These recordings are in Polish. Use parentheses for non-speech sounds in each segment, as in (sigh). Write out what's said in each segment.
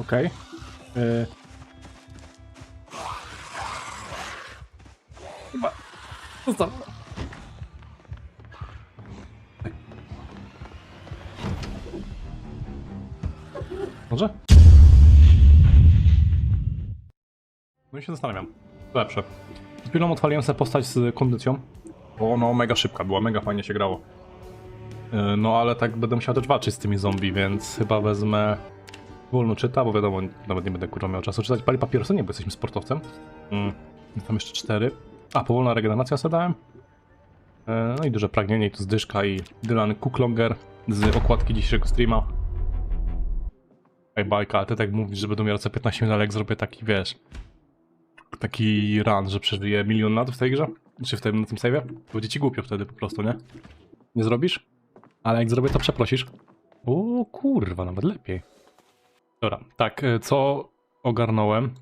Okej. Y... Chyba. Zostaw. Może? No i się zastanawiam. Lepsze. Z chwilą odpaliłem sobie postać z kondycją. Bo no mega szybka była, mega fajnie się grało. Yy, No ale tak będę musiał też walczyć z tymi zombie, więc chyba wezmę wolno czyta, bo wiadomo, nawet nie będę kurwa miał czasu czytać. Pali papierosy, nie, bo jesteśmy sportowcem. Mm. Tam jeszcze cztery. A, powolna regeneracja sobie. Yy, No i duże pragnienie, i tu zdyszka i Dylan Cooklonger z okładki dzisiejszego streama. Ej, bajka, ale ty tak mówisz, że będą miał co 15 minut, ale jak zrobię taki, wiesz, taki run, że przeżyję milion lat w tej grze, czy w tym, na tym save'ie, to będzie ci głupio wtedy po prostu, nie? Nie zrobisz? Ale jak zrobię, to przeprosisz. O kurwa, nawet lepiej. Dobra, tak, y, co ogarnąłem?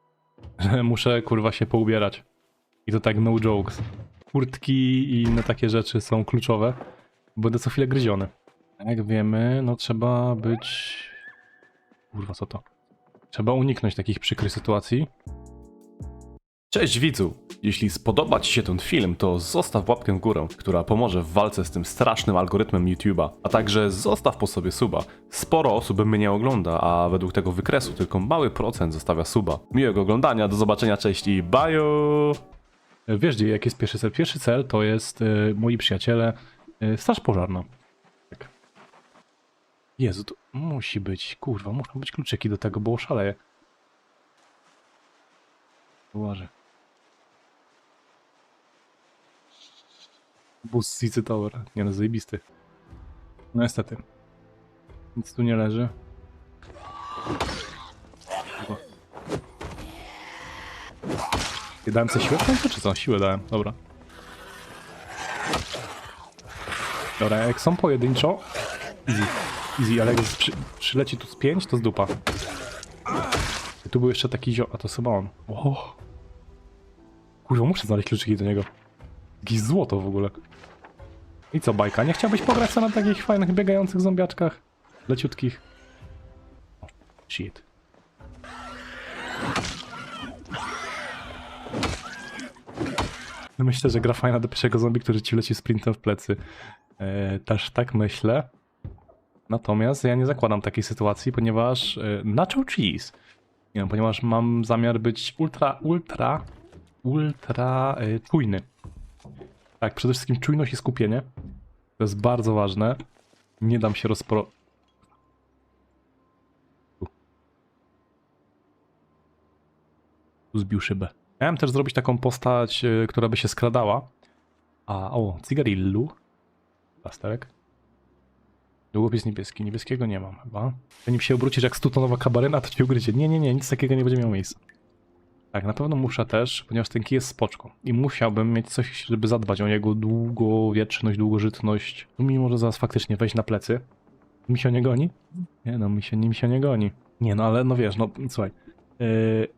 (laughs) Że muszę kurwa się poubierać. I to tak no jokes. Kurtki i inne takie rzeczy są kluczowe. Będę co chwilę gryziony. Jak wiemy, no trzeba być... Kurwa, co to? Trzeba uniknąć takich przykrych sytuacji. Cześć widzu! Jeśli spodoba Ci się ten film, to zostaw łapkę w górę, która pomoże w walce z tym strasznym algorytmem YouTube'a, a także zostaw po sobie suba. Sporo osób mnie nie ogląda, a według tego wykresu tylko mały procent zostawia suba. Miłego oglądania, do zobaczenia, cześć i! E, Wiesz, gdzie- jaki jest pierwszy cel? Pierwszy cel to jest, y, moi przyjaciele, y, straż pożarna. Tak. Jezu, to musi być, kurwa, muszą być kluczyki do tego, bo oszaleję. Uważaj. Bus z Easy Tower. Nie no, zajebisty. No niestety. Nic tu nie leży. Nie dałem sobie siłę w końcu, czy co? Siłę dałem, dobra. Dobra, jak są pojedynczo... Easy, easy, ale jak przy, przyleci tu z 5, to z dupa. I tu był jeszcze taki zio... A to chyba on. Kurwa, muszę znaleźć kluczyki do niego. Jakieś złoto w ogóle. I co, bajka? Nie chciałbyś pograć na takich fajnych, biegających zombiaczkach? Leciutkich. Shit. No Myślę, że gra fajna do pierwszego zombie, który ci leci sprintem w plecy. E, też tak myślę. Natomiast ja nie zakładam takiej sytuacji, ponieważ e, nacho cheese. Nie wiem, ponieważ mam zamiar być ultra, ultra, ultra e, czujny. Tak, przede wszystkim czujność i skupienie. To jest bardzo ważne. Nie dam się rozpro... Tu. Zbił szybę. Miałem też zrobić taką postać, y, która by się skradała. A, o, cygarillu. Plasterek. Długopis niebieski. Niebieskiego nie mam chyba. Zanim się obrócisz jak stutonowa kabaryna, to cię ugryzie. Nie, nie, nie, nic takiego nie będzie miało miejsca. Tak, na pewno muszę też, ponieważ ten kij jest spoczką. I musiałbym mieć coś, żeby zadbać o jego długowieczność, długożytność. Tu mi może zaraz faktycznie wejść na plecy. Mi się nie goni? Nie no, mi się, mi się nie goni. Nie no, ale no wiesz, no słuchaj. Yy,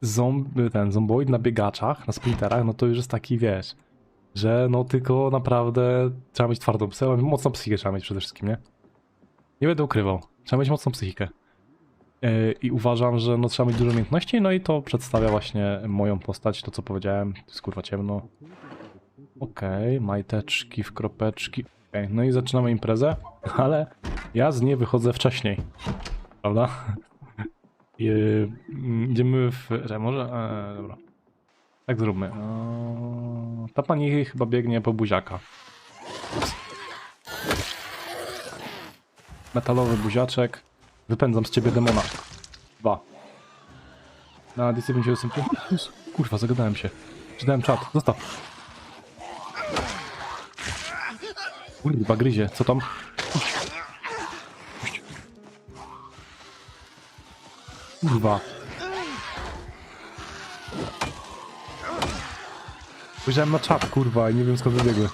zomb, ten zomboid na biegaczach, na splinterach, no to już jest taki, wiesz, że no tylko naprawdę trzeba mieć twardą psychikę, mocną psychikę trzeba mieć przede wszystkim, nie? Nie będę ukrywał, trzeba mieć mocną psychikę. Yy, I uważam, że no trzeba mieć dużo umiejętności, no i to przedstawia właśnie moją postać, to co powiedziałem, to jest kurwa ciemno. Okej, majteczki w kropeczki. Okej, no i zaczynamy imprezę, (laughs) ale ja z niej wychodzę wcześniej, prawda? (laughs) Yy, mm, idziemy w. Że może. E, dobra. Tak zróbmy. O, ta pani chyba biegnie po buziaka. Metalowy buziaczek. Wypędzam z ciebie demona. Dwa. Na DC 58. Jezu, Kurwa, zagadałem się. Czytałem czat. Zostaw. Kurwa, gryzie. Co tam? Kurwa. Spojrzałem na czat, kurwa, i nie wiem skąd wybiegły.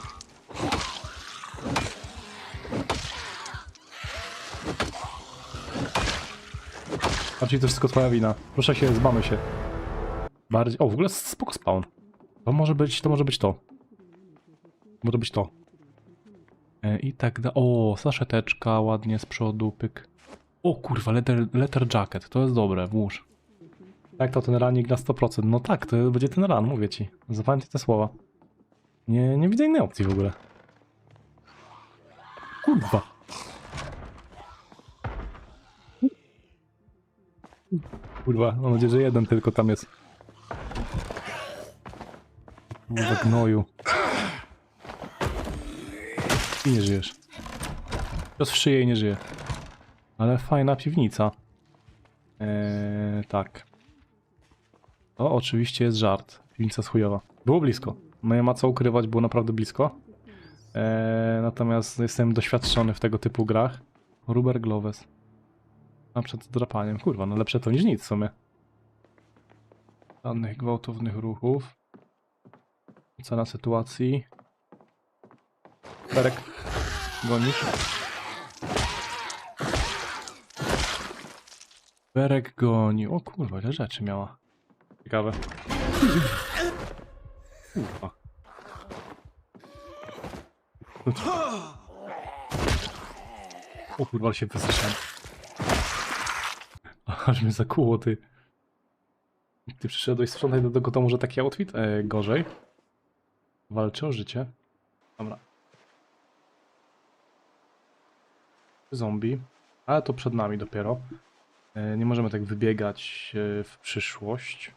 Bardziej to wszystko twoja wina. Proszę się, zbamy się. Bardziej... O, w ogóle spoko spawn. To może być, to może być to. Może być to. E, I tak da... O, saszeteczka ładnie z przodu, pyk. O kurwa, letter, letter jacket, to jest dobre, włóż. Tak, to ten ranik na 100%. No tak, to będzie ten ran, mówię ci. Zapamiętaj te słowa. Nie, nie widzę innej opcji w ogóle. Kurwa. Kurwa, mam nadzieję, że jeden tylko tam jest. Kurwa, gnoju. I nie żyjesz. Cios w szyję i nie żyje. Ale fajna piwnica. Eee, tak. To oczywiście jest żart. Piwnica jest chujowa. Było blisko. No nie ma co ukrywać, było naprawdę blisko. Eee, natomiast jestem doświadczony w tego typu grach. Ruber Gloves. A przed drapaniem. Kurwa, no lepsze to niż nic w sumie. Żadnych gwałtownych ruchów. Cena sytuacji. Berek. Gonisz. Berek goni. O kurwa, ile rzeczy miała. Ciekawe. Kurwa. O kurwa, się wystraszyłem. Aż mnie zakuło, ty. Ty przyszedłeś sprzątać do tego domu, że taki outfit? E, gorzej. Walczy o życie. Dobra. Zombie. Ale to przed nami dopiero. E, Nie możemy tak wybiegać e, w przyszłość,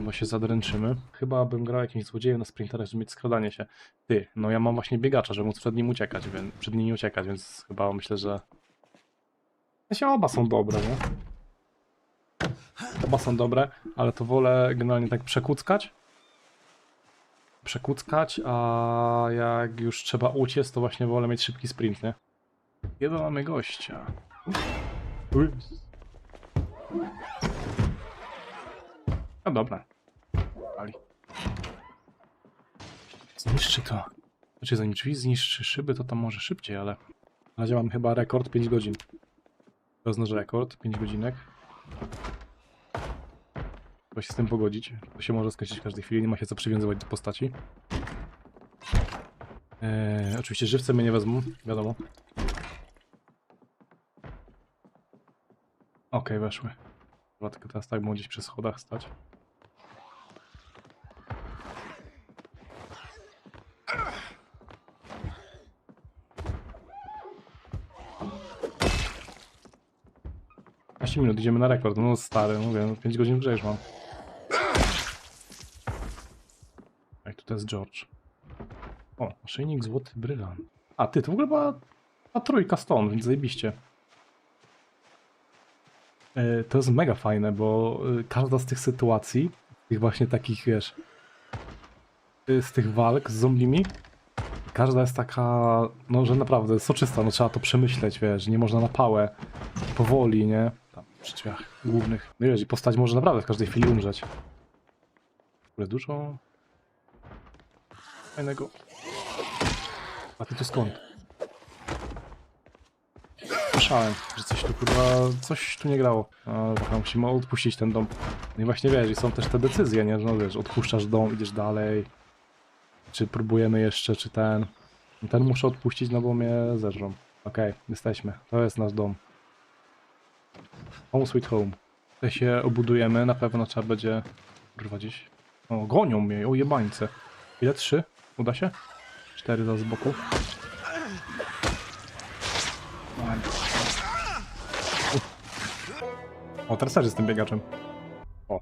bo się zadręczymy. Chyba bym grał jakimś złodziejem na sprinterach, żeby mieć skradanie się. Ty, no ja mam właśnie biegacza, żeby móc przed nim uciekać, więc przed nim nie uciekać, więc chyba myślę, że... W sensie oba są dobre, nie? Oba są dobre, ale to wolę generalnie tak przekuckać. Przekuckać, a jak już trzeba uciec, to właśnie wolę mieć szybki sprint, nie? Kiedy mamy gościa? No dobra. Pali. Zniszczy to. Znaczy zanim drzwi zniszczy szyby, to tam może szybciej, ale... Na razie mam chyba rekord 5 godzin. To rekord 5 godzinek. Trzeba się z tym pogodzić. To się może skończyć w każdej chwili, nie ma się co przywiązywać do postaci. Eee, oczywiście żywce mnie nie wezmą, wiadomo. Okej, weszły. Chyba tylko teraz tak mogą gdzieś przy schodach stać. Minut, idziemy na rekord. No stary, mówię, 5 godzin w grze już mam. Tutaj jest George. O, naszyjnik złoty brylant. A ty, to w ogóle była, była trójka stąd, więc zajebiście. E, To jest mega fajne, bo e, każda z tych sytuacji, tych właśnie takich, wiesz, e, z tych walk z zombimi, każda jest taka, no, że naprawdę soczysta, no trzeba to przemyśleć, wiesz, nie można na pałę, powoli, nie? Tam przy drzwiach głównych. No i postać może naprawdę w każdej chwili umrzeć. W ogóle dużo fajnego. A ty tu skąd? Słyszałem, że coś tu kurwa, coś tu nie grało. No, dobra, musimy odpuścić ten dom. No i właśnie wiesz, i są też te decyzje, nie? No wiesz, odpuszczasz dom, idziesz dalej. Czy próbujemy jeszcze, czy ten. Ten muszę odpuścić, no bo mnie zeżrą. Okej, jesteśmy. To jest nasz dom. Home sweet home. Tutaj się obudujemy, na pewno trzeba będzie... Kurwa gdzieś... O, gonią mnie, o jebańce. Ile? Trzy? Uda się? Cztery za z boku. O, teraz też jestem biegaczem. O.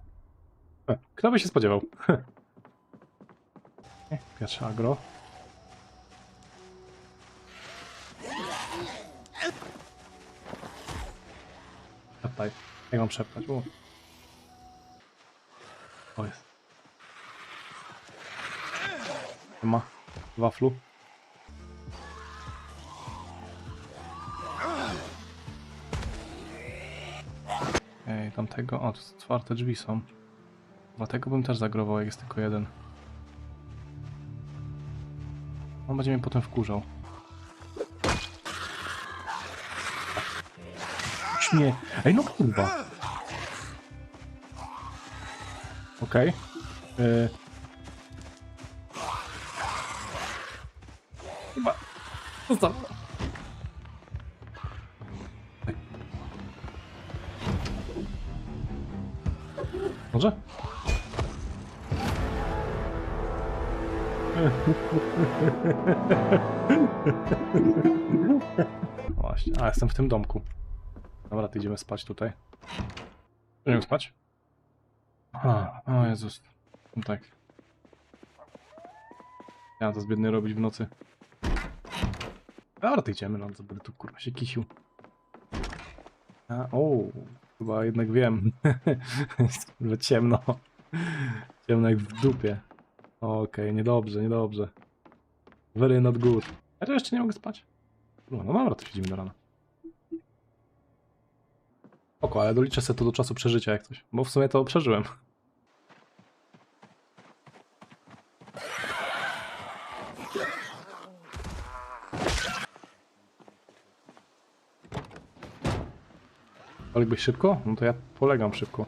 E, Kto by się spodziewał? Nie, (laughs) Pierwsze agro. Szeptaj. Jak mam szeptać? U. O jest. Ma. Waflu. Ej, tamtego. O, otwarte drzwi są. Dlatego bym też zagrował, jak jest tylko jeden. On będzie mnie potem wkurzał. Nie. Ej, no kurwa. Okej. Okay. Chyba. Stop. Może? Właśnie, a jestem w tym domku. Dobra, to idziemy spać tutaj. Idziemy spać? A, o Jezus. No tak. Ja to zbiedny robić w nocy. To idziemy, no to będę tu kurwa się kisił. A, o, chyba jednak wiem. (laughs) Jest ciemno. Ciemno jak w dupie. Okej, niedobrze, niedobrze. Very not good. Ja jeszcze nie mogę spać. No, no dobra, to siedzimy do rana. Oko, ale doliczę sobie to do czasu przeżycia jak coś. Bo w sumie to przeżyłem. Poległeś szybko? No to ja polegam szybko.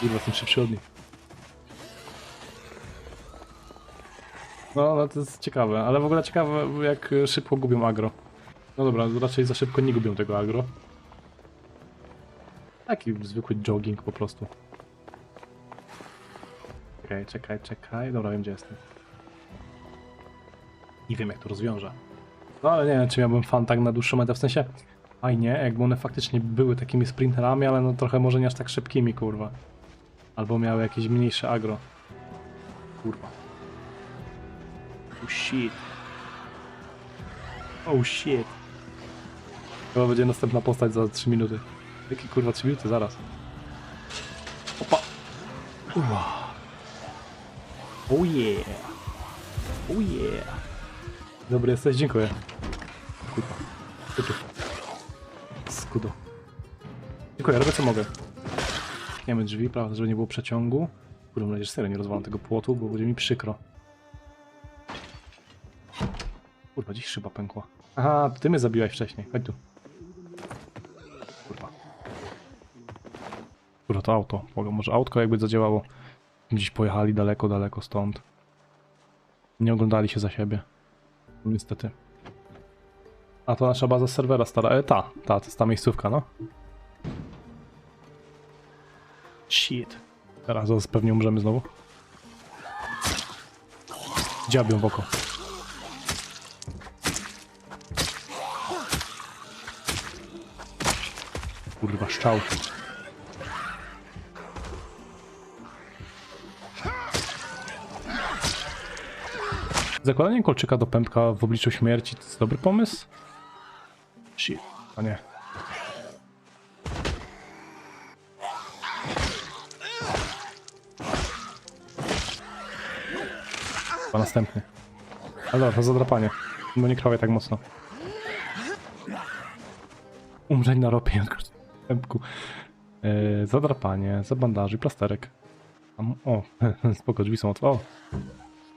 Kurwa, jestem szybszy od nich. No, no to jest ciekawe, ale w ogóle ciekawe jak szybko gubią agro. No dobra, raczej za szybko nie gubią tego agro. Taki zwykły jogging po prostu. Czekaj, czekaj, czekaj. Dobra, wiem gdzie jestem. I wiem jak to rozwiążę. No ale nie wiem, czy miałbym fan tak na dłuższą metę, w sensie fajnie, jakby one faktycznie były takimi sprinterami, ale no trochę może nie aż tak szybkimi, kurwa. Albo miały jakieś mniejsze agro. Kurwa. Oh shit. Oh shit. Chyba będzie następna postać za 3 minuty. Jakie kurwa 3 minuty? Zaraz. Opa. Uwa. Oh yeah. Oh yeah. Dobry jesteś, dziękuję. Kurwa. Tytu. Skudo. Dziękuję, robię co mogę. Zamkniemy drzwi, prawda, żeby nie było przeciągu. Kurde, mam nadzieję, że nie rozwalam tego płotu, bo będzie mi przykro. Kurwa, dziś szyba pękła. Aha, ty mnie zabiłeś wcześniej. Chodź tu. Kurwa. Kurwa, to auto. Może autko jakby zadziałało. Gdzieś pojechali daleko, daleko stąd. Nie oglądali się za siebie. Niestety. A to nasza baza serwera stara. E, ta, ta, to jest ta miejscówka, no. Shit. Teraz zaraz pewnie umrzemy znowu. Dziabią w oko. Kurwa, szczał. Zakładanie kolczyka do pępka w obliczu śmierci to jest dobry pomysł? Shit, a nie. Chyba następny. Ale dobra, to zadrapanie. Bo nie krawię tak mocno. Umrzeć na ropie, w pępku. Yy, zadrapanie, zabandaży, plasterek. O, (laughs) spoko, drzwi są otwarte. O,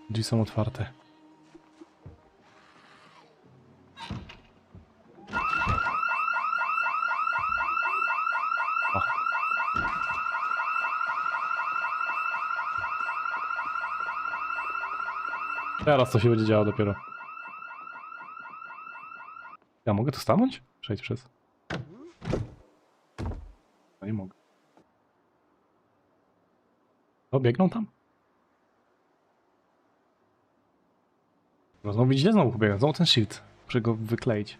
drzwi są otwarte. Teraz to się będzie działo dopiero. Ja mogę tu stanąć? Przejdź przez. No nie mogę. O, biegną tam? No znowu widzicie, znowu pobiegam. Znowu ten shield. Muszę go wykleić.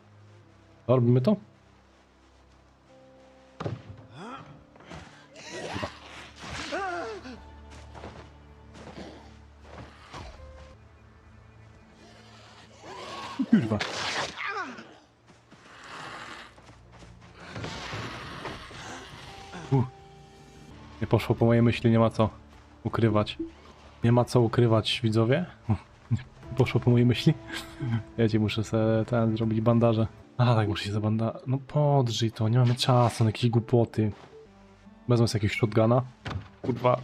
No, robimy to? Kurwa. Uh. Nie poszło po mojej myśli, nie ma co ukrywać. Nie ma co ukrywać, widzowie. Nie poszło po mojej myśli. Ja ci muszę sobie ten zrobić bandaże. A tak, muszę się zabanda... No podrzyj to, nie mamy czasu na jakieś głupoty. Wezmę sobie jakiegoś shotguna. Kurwa.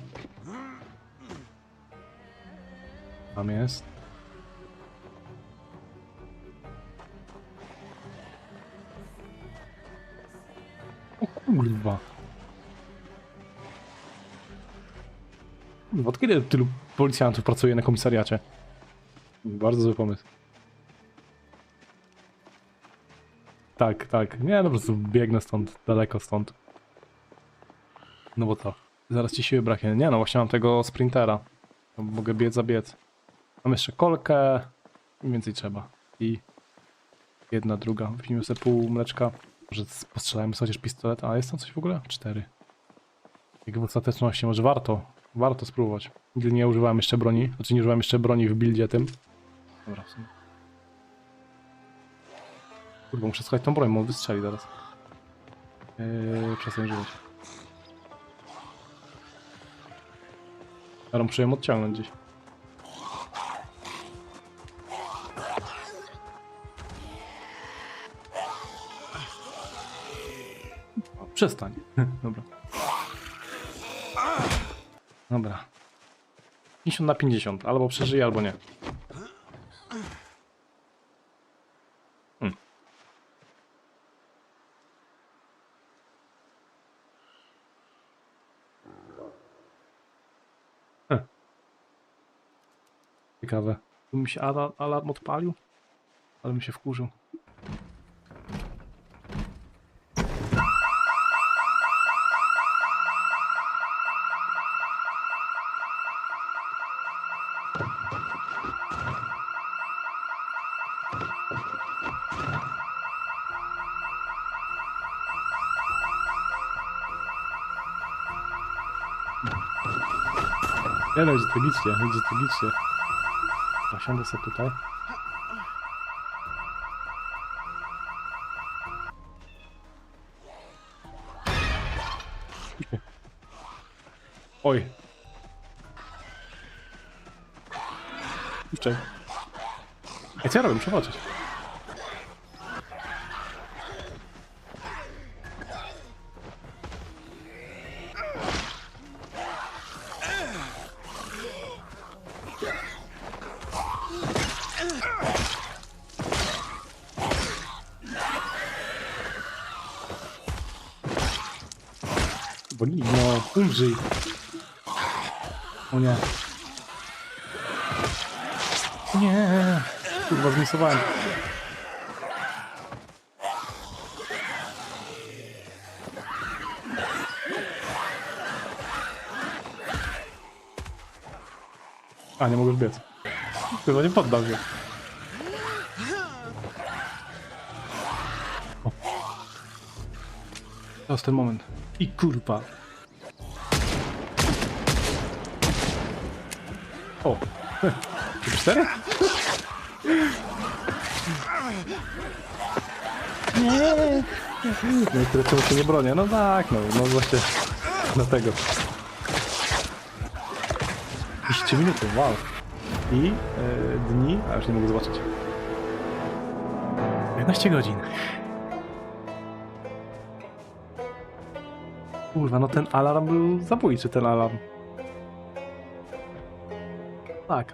Tam jest. Kurwa. Od kiedy tylu policjantów pracuje na komisariacie? Bardzo zły pomysł. tak, tak. Nie, no po prostu biegnę stąd, daleko stąd. No bo co? Zaraz ci siły braknie. Nie no, właśnie mam tego sprintera. To Mogę biec za biec. Mam jeszcze kolkę. Im więcej trzeba. I jedna, druga. Wypijmy sobie pół mleczka. Może sobie chociaż pistolet. A jest tam coś w ogóle? Cztery. Jak w ostateczności może warto. Warto spróbować. Nigdy nie używałem jeszcze broni. Znaczy nie używałem jeszcze broni w buildzie tym. Dobra, w sumie. Kurwa, muszę słuchać tą broń, bo on wystrzeli zaraz. Yy, przestań używać. Ale muszę ją odciągnąć gdzieś. Przestań. (laughs) Dobra. Dobra. 50 na 50. Albo przeżyje, albo nie. Hmm. Heh. Ciekawe. Tu mi się ala- alarm odpalił? Ale mi się wkurzył. Nie no, będzie tragicznie, będzie tragicznie. Zasiądę sobie tutaj. Oj. Puszczaj. Ej, co ja robię? Muszę. Bo nie, no, umrzyj. O nie. Nie. Kurwa, zmisowałem. A, nie mogę biec. Chyba nie poddał się. To jest ten moment. I kurwa. O. Cztery? Nie. Niektóre czemu się nie bronię. No tak, no, no właśnie. Dlatego. 200 minuty, wow. I e, dni, a już nie mogę zobaczyć. 15 godzin. Kurwa, no ten alarm był zabójczy, ten alarm. Tak,